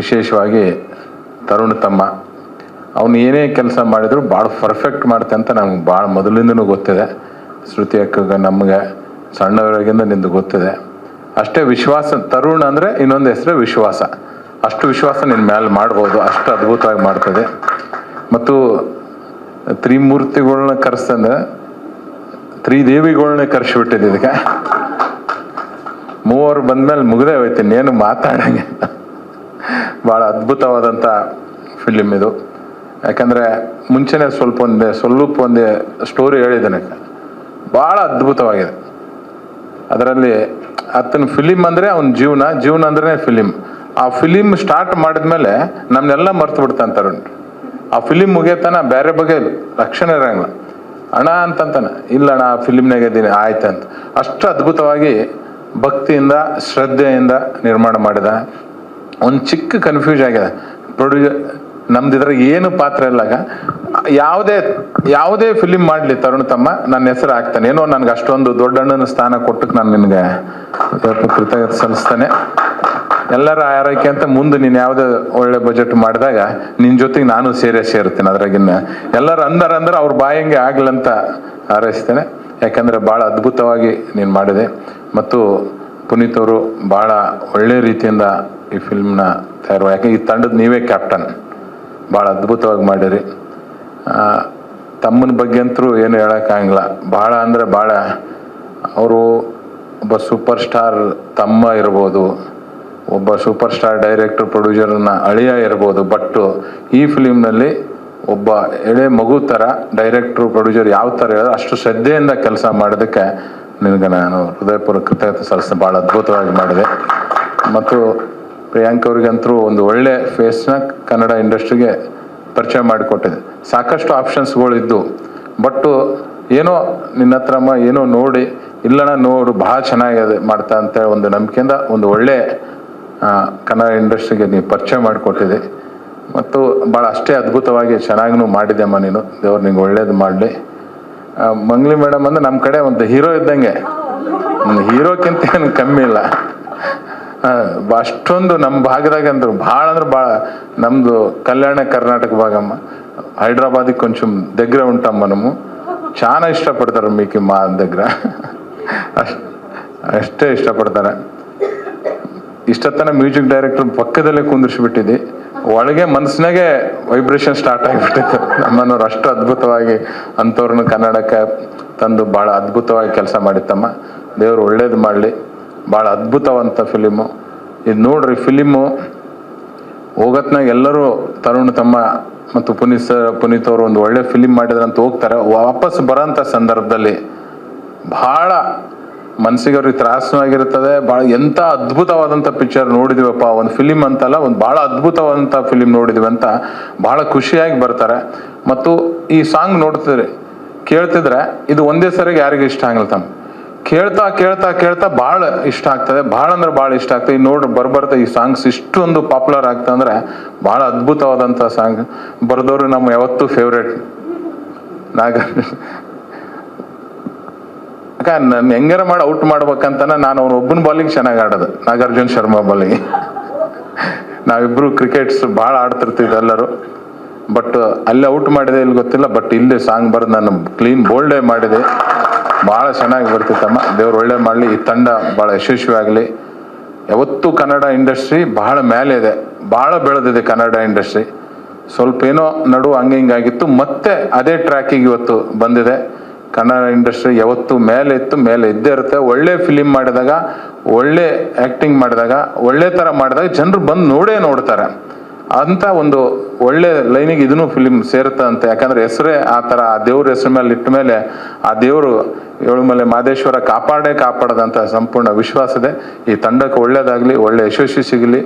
ವಿಶೇಷವಾಗಿ ತರುಣ್ ತಮ್ಮ. ಅವನು ಏನೇ ಕೆಲಸ ಮಾಡಿದ್ರು ಭಾಳ ಪರ್ಫೆಕ್ಟ್ ಮಾಡ್ತೆ ಅಂತ ನಮ್ಗೆ ಭಾಳ ಮೊದಲಿಂದನೂ ಗೊತ್ತಿದೆ. ಶ್ರುತಿ ಅಕ್ಕಗೆ, ನಮಗೆ, ಸಣ್ಣವರಾಗಿಂದ ನಿಂದು ಗೊತ್ತಿದೆ. ಅಷ್ಟೇ ವಿಶ್ವಾಸ, ತರುಣ್ ಅಂದರೆ ಇನ್ನೊಂದು ಹೆಸರು ವಿಶ್ವಾಸ. ಅಷ್ಟು ವಿಶ್ವಾಸ ನಿನ್ನ ಮೇಲೆ ಮಾಡ್ಬೋದು, ಅಷ್ಟು ಅದ್ಭುತವಾಗಿ ಮಾಡ್ತದೆ. ಮತ್ತು ತ್ರಿಮೂರ್ತಿಗಳನ್ನ ಕರೆಸ್ತಂದ್ರೆ ತ್ರಿದೇವಿಗಳ್ನ ಕರೆಸಿಬಿಟ್ಟಿದೆ ಇದಕ್ಕೆ. ಮೂವರು ಬಂದ್ಮೇಲೆ ಮುಗ್ದೇ ಹೋಯ್ತು ಇನ್ನೇನು ಮಾತಾಡಂಗೆ ಭಾಳ ಅದ್ಭುತವಾದಂಥ ಫಿಲಿಮ್ ಇದು. ಯಾಕಂದರೆ ಮುಂಚೆನೇ ಸ್ವಲ್ಪ ಒಂದೇ ಸ್ವಲ್ಪ ಒಂದೇ ಸ್ಟೋರಿ ಹೇಳಿದ್ದೇನೆ. ಭಾಳ ಅದ್ಭುತವಾಗಿದೆ. ಅದರಲ್ಲಿ ಆತನ ಫಿಲಿಮ್ ಅಂದರೆ ಅವನ ಜೀವನ ಜೀವನ ಅಂದ್ರೆ ಫಿಲಿಮ್ ಆ ಫಿಲಿಮ್ ಸ್ಟಾರ್ಟ್ ಮಾಡಿದ್ಮೇಲೆ ನಮ್ನೆಲ್ಲ ಮರ್ತು ಬಿಡ್ತಾನೆ ಆ ಫಿಲಿಮ್ ಮುಗಿಯತನ ಬೇರೆ ಬಗ್ಗೆ ಲಕ್ಷಣ ಇರಂಗಿಲ್ಲ. ಅಣ ಅಂತಂತಾನೆ ಇಲ್ಲ ಅಣ್ಣ ಆ ಫಿಲಿಮ್ನಾಗ ಇದ್ದೀನಿ ಆಯ್ತಂತ. ಅಷ್ಟು ಅದ್ಭುತವಾಗಿ ಭಕ್ತಿಯಿಂದ, ಶ್ರದ್ಧೆಯಿಂದ ನಿರ್ಮಾಣ ಮಾಡಿದ ಒಂದು ಚಿಕ್ಕ ಕನ್ಫ್ಯೂಸ್ ಆಗಿದೆ. ಪ್ರೊಡ್ಯೂಸರ್ ನಮ್ದು ಇದ್ರಾಗ ಏನು ಪಾತ್ರ ಇಲ್ಲಾಗ, ಯಾವುದೇ ಯಾವುದೇ ಫಿಲಿಮ್ ಮಾಡಲಿ ತರುಣ್ ತಮ್ಮ ನನ್ನ ಹೆಸರು ಹಾಕ್ತಾನೆ. ಏನೋ ನನ್ಗೆ ಅಷ್ಟೊಂದು ದೊಡ್ಡ ಅಣ್ಣನ ಸ್ಥಾನ ಕೊಟ್ಟಕ್ಕೆ ನಾನು ನಿನಗೆ ಕೃತಜ್ಞತೆ ಸಲ್ಲಿಸ್ತಾನೆ. ಎಲ್ಲರ ಆರೈಕೆ ಅಂತ ಮುಂದೆ ನೀನು ಯಾವುದೇ ಒಳ್ಳೆ ಬಜೆಟ್ ಮಾಡಿದಾಗ ನಿನ್ನ ಜೊತೆಗೆ ನಾನು ಸೇರೇ ಸೇರ್ತೀನಿ ಅದ್ರಾಗಿನ್ನ. ಎಲ್ಲರೂ ಅಂದರ ಅಂದ್ರೆ ಅವ್ರ ಬಾಯಂಗೆ ಆಗ್ಲಂತ ಹಾರೈಸ್ತೇನೆ. ಯಾಕಂದ್ರೆ ಭಾಳ ಅದ್ಭುತವಾಗಿ ನೀನು ಮಾಡಿದೆ. ಮತ್ತು ಪುನೀತ್ ಅವರು ಭಾಳ ಒಳ್ಳೆ ರೀತಿಯಿಂದ ಈ ಫಿಲ್ಮ್ನ ತಯಾರು ಯಾಕೆ ಈ ತಂಡದ ನೀವೇ ಕ್ಯಾಪ್ಟನ್ ಭಾಳ ಅದ್ಭುತವಾಗಿ ಮಾಡಿರಿ. ತಮ್ಮನ ಬಗ್ಗೆ ಅಂತರೂ ಏನು ಹೇಳೋಕ್ಕಾಗಲ್ಲ ಭಾಳ ಅಂದರೆ ಭಾಳ ಅವರು ಒಬ್ಬ ಸೂಪರ್ ಸ್ಟಾರ್ ತಮ್ಮ ಇರ್ಬೋದು. ಒಬ್ಬ ಸೂಪರ್ ಸ್ಟಾರ್ ಡೈರೆಕ್ಟರ್ ಪ್ರೊಡ್ಯೂಸರ್ನ ಅಳಿಯ ಇರ್ಬೋದು. ಬಟ್ ಈ ಫಿಲಿಮ್ನಲ್ಲಿ ಒಬ್ಬ ಎಳೆ ಮಗು ಥರ ಡೈರೆಕ್ಟ್ರು ಪ್ರೊಡ್ಯೂಸರ್ ಯಾವ ಥರ ಹೇಳೋದು ಅಷ್ಟು ಶ್ರದ್ಧೆಯಿಂದ ಕೆಲಸ ಮಾಡೋದಕ್ಕೆ ನಿನಗೆ ನಾನು ಹೃದಯಪೂರ್ವಕ ಕೃತಜ್ಞತೆ ಸಲ್ಲಿಸ್ತೀನಿ. ಭಾಳ ಅದ್ಭುತವಾಗಿ ಮಾಡಿದೆ. ಮತ್ತು ಪ್ರಿಯಾಂಕ್ ಅವ್ರಿಗಂತರೂ ಒಂದು ಒಳ್ಳೆ ಫೇಸ್ನ ಕನ್ನಡ ಇಂಡಸ್ಟ್ರಿಗೆ ಪರಿಚಯ ಮಾಡಿಕೊಟ್ಟಿದೆ. ಸಾಕಷ್ಟು ಆಪ್ಷನ್ಸ್ಗಳು ಇದ್ದು ಬಟ್ಟು ಏನೋ ನಿನ್ನ ಹತ್ರಮ್ಮ ಏನೋ ನೋಡಿ, ಇಲ್ಲಣ್ಣ ನೋಡು ಭಾಳ ಚೆನ್ನಾಗಿದೆ ಮಾಡ್ತಾ ಅಂತ ಒಂದು ನಂಬಿಕೆಯಿಂದ ಒಂದು ಒಳ್ಳೆ ಕನ್ನಡ ಇಂಡಸ್ಟ್ರಿಗೆ ನೀವು ಪರಿಚಯ ಮಾಡಿಕೊಟ್ಟಿದೆ. ಮತ್ತು ಭಾಳ ಅಷ್ಟೇ ಅದ್ಭುತವಾಗಿ ಚೆನ್ನಾಗೂ ಮಾಡಿದೆಮ್ಮ ನೀನು. ದೇವ್ರು ನಿಂಗೆ ಒಳ್ಳೇದು ಮಾಡಲಿ. ಮಂಗ್ಲಿ ಮೇಡಮ್ ಅಂದ್ರೆ ನಮ್ಮ ಕಡೆ ಒಂದು ಹೀರೋ ಇದ್ದಂಗೆ ಹೀರೋಕ್ಕಿಂತ ಏನು ಕಮ್ಮಿ ಇಲ್ಲ ಆ, ಅಷ್ಟೊಂದು ನಮ್ಮ ಭಾಗದಾಗ ಅಂದ್ರು ಭಾಳ ಅಂದ್ರೆ ಭಾಳ ನಮ್ಮದು ಕಲ್ಯಾಣ ಕರ್ನಾಟಕ ಭಾಗಮ್ಮ ಹೈದ್ರಾಬಾದಿಗೆ ಕೊಂಚಂ దగ్గర ఉంటాం మనము చాలా ఇష్టపడతారు మీకు మా దగ్గర ಅಷ್ಟ್ ಅಷ್ಟೇ ಇಷ್ಟಪಡ್ತಾರೆ ಇಷ್ಟತನ ಮ್ಯೂಸಿಕ್ ಡೈರೆಕ್ಟರ್ ಪಕ್ಕದಲ್ಲೇ ಕುಂದಿರ್ಸ್ಬಿಟ್ಟಿದ್ದಿ ಒಳಗೆ ಮನಸ್ಸಿನಾಗೆ ವೈಬ್ರೇಷನ್ ಸ್ಟಾರ್ಟ್ ಆಗಿಬಿಟ್ಟಿತ್ತು. ನಮ್ಮನ್ನವ್ರು ಅಷ್ಟು ಅದ್ಭುತವಾಗಿ ಅಂಥವ್ರನ್ನ ಕನ್ನಡಕ್ಕೆ ತಂದು ಭಾಳ ಅದ್ಭುತವಾಗಿ ಕೆಲಸ ಮಾಡಿತ್ತಮ್ಮ. ದೇವರು ಒಳ್ಳೇದು ಮಾಡಲಿ. ಭಾಳ ಅದ್ಭುತವಂತ ಫಿಲಿಮು. ಇದು ನೋಡ್ರಿ, ಫಿಲಿಮು ಹೋಗತ್ನಾಗ ಎಲ್ಲರೂ ತರುಣ್ ತಮ್ಮ ಮತ್ತು ಪುನೀತ್ ಸರ್, ಪುನೀತ್ ಅವರು ಒಂದು ಒಳ್ಳೆ ಫಿಲಿಮ್ ಮಾಡಿದ್ರಂತ ಹೋಗ್ತಾರೆ. ವಾಪಸ್ ಬರೋಂಥ ಸಂದರ್ಭದಲ್ಲಿ ಭಾಳ ಮನ್ಸಿಗೆ ಅವ್ರಿಗೆ ತ್ರಾಸವಾಗಿರ್ತದೆ ಭಾಳ ಎಂಥ ಅದ್ಭುತವಾದಂಥ ಪಿಕ್ಚರ್ ನೋಡಿದಿವಪ್ಪ. ಒಂದು ಫಿಲಿಮ್ ಅಂತಲ್ಲ, ಒಂದು ಭಾಳ ಅದ್ಭುತವಾದಂಥ ಫಿಲಿಮ್ ನೋಡಿದ್ವಿ ಅಂತ ಭಾಳ ಖುಷಿಯಾಗಿ ಬರ್ತಾರೆ. ಮತ್ತು ಈ ಸಾಂಗ್ ನೋಡ್ತಿದ್ರಿ, ಕೇಳ್ತಿದ್ರೆ ಇದು ಒಂದೇ ಸರಿಗೆ ಯಾರಿಗೂ ಇಷ್ಟ ಆಗಲ್ಲ ತಮ್ಮ. ಕೇಳ್ತಾ ಕೇಳ್ತಾ ಕೇಳ್ತಾ ಭಾಳ ಇಷ್ಟ ಆಗ್ತದೆ. ಭಾಳ ಅಂದ್ರೆ ಭಾಳ ಇಷ್ಟ ಆಗ್ತದೆ. ಈ ನೋಡ್ರಿ ಬರ್ಬರ್ತಾ ಈ ಸಾಂಗ್ಸ್ ಇಷ್ಟೊಂದು ಪಾಪ್ಯುಲರ್ ಆಗ್ತಂದ್ರೆ ಬಹಳ ಭಾಳ ಅದ್ಭುತವಾದಂಥ ಸಾಂಗ್ ಬರ್ದವ್ರು ನಮ್ಮ ಯಾವತ್ತೂ ಫೇವ್ರೇಟ್ ನಾಗ ಅಕ್ಕ ನನ್ನ ಹೆಂಗಾರ ಮಾಡಿ ಔಟ್ ಮಾಡ್ಬೇಕಂತ ನಾನು ಅವ್ನ ಒಬ್ಬನ ಬಾಲಿಂಗ್ ಚೆನ್ನಾಗಿ ಆಡೋದು. ನಾಗಾರ್ಜುನ್ ಶರ್ಮಾ ಬಾಲಿಂಗ್ ನಾವಿಬ್ರು ಕ್ರಿಕೆಟ್ಸ್ ಭಾಳ ಆಡ್ತಿರ್ತಿದ್ವಿ ಎಲ್ಲರೂ. ಬಟ್ ಅಲ್ಲಿ ಔಟ್ ಮಾಡಿದೆ ಇಲ್ಲಿ ಗೊತ್ತಿಲ್ಲ ಬಟ್ ಇಲ್ಲಿ ಸಾಂಗ್ ಬರೆದು ನಾನು ಕ್ಲೀನ್ ಬೋಲ್ಡೇ ಮಾಡಿದೆ. ಭಾಳ ಚೆನ್ನಾಗಿ ಬರ್ತಿತ್ತಮ್ಮ. ದೇವ್ರು ಒಳ್ಳೆ ಮಾಡಲಿ. ಈ ತಂಡ ಭಾಳ ಯಶಸ್ವಿ ಆಗಲಿ. ಯಾವತ್ತೂ ಕನ್ನಡ ಇಂಡಸ್ಟ್ರಿ ಬಹಳ ಮೇಲೆ ಇದೆ. ಭಾಳ ಬೆಳೆದಿದೆ ಕನ್ನಡ ಇಂಡಸ್ಟ್ರಿ ಸ್ವಲ್ಪ ಏನೋ ನಡು ಹಂಗೆ ಹಿಂಗಾಗಿತ್ತು ಮತ್ತೆ ಅದೇ ಟ್ರ್ಯಾಕಿಗೆ ಇವತ್ತು ಬಂದಿದೆ. ಕನ್ನಡ ಇಂಡಸ್ಟ್ರಿ ಯಾವತ್ತು ಮೇಲೆ ಇತ್ತು, ಮೇಲೆ ಇದ್ದೇ ಇರುತ್ತೆ. ಒಳ್ಳೆ ಫಿಲಿಮ್ ಮಾಡಿದಾಗ, ಒಳ್ಳೆ ಆ್ಯಕ್ಟಿಂಗ್ ಮಾಡಿದಾಗ, ಒಳ್ಳೆ ಥರ ಮಾಡಿದಾಗ ಜನರು ಬಂದು ನೋಡೇ ನೋಡ್ತಾರೆ. ಅಂತ ಒಂದು ಒಳ್ಳೆ ಲೈನಿಗೆ ಇದನ್ನು ಫಿಲಿಮ್ ಸೇರುತ್ತೆ ಅಂತ. ಯಾಕಂದ್ರೆ ಹೆಸರೇ ಆ ಥರ ಆ ದೇವ್ರ ಹೆಸರು ಮೇಲೆ ಇಟ್ಟ ಮೇಲೆ ಆ ದೇವರು ಏಳುಮಲೆ ಮಾದೇಶ್ವರ ಕಾಪಾಡೇ ಕಾಪಾಡದಂತ ಸಂಪೂರ್ಣ ವಿಶ್ವಾಸ ಇದೆ. ಈ ತಂಡಕ್ಕೆ ಒಳ್ಳೇದಾಗಲಿ, ಒಳ್ಳೆ ಯಶಸ್ವಿ ಸಿಗಲಿ.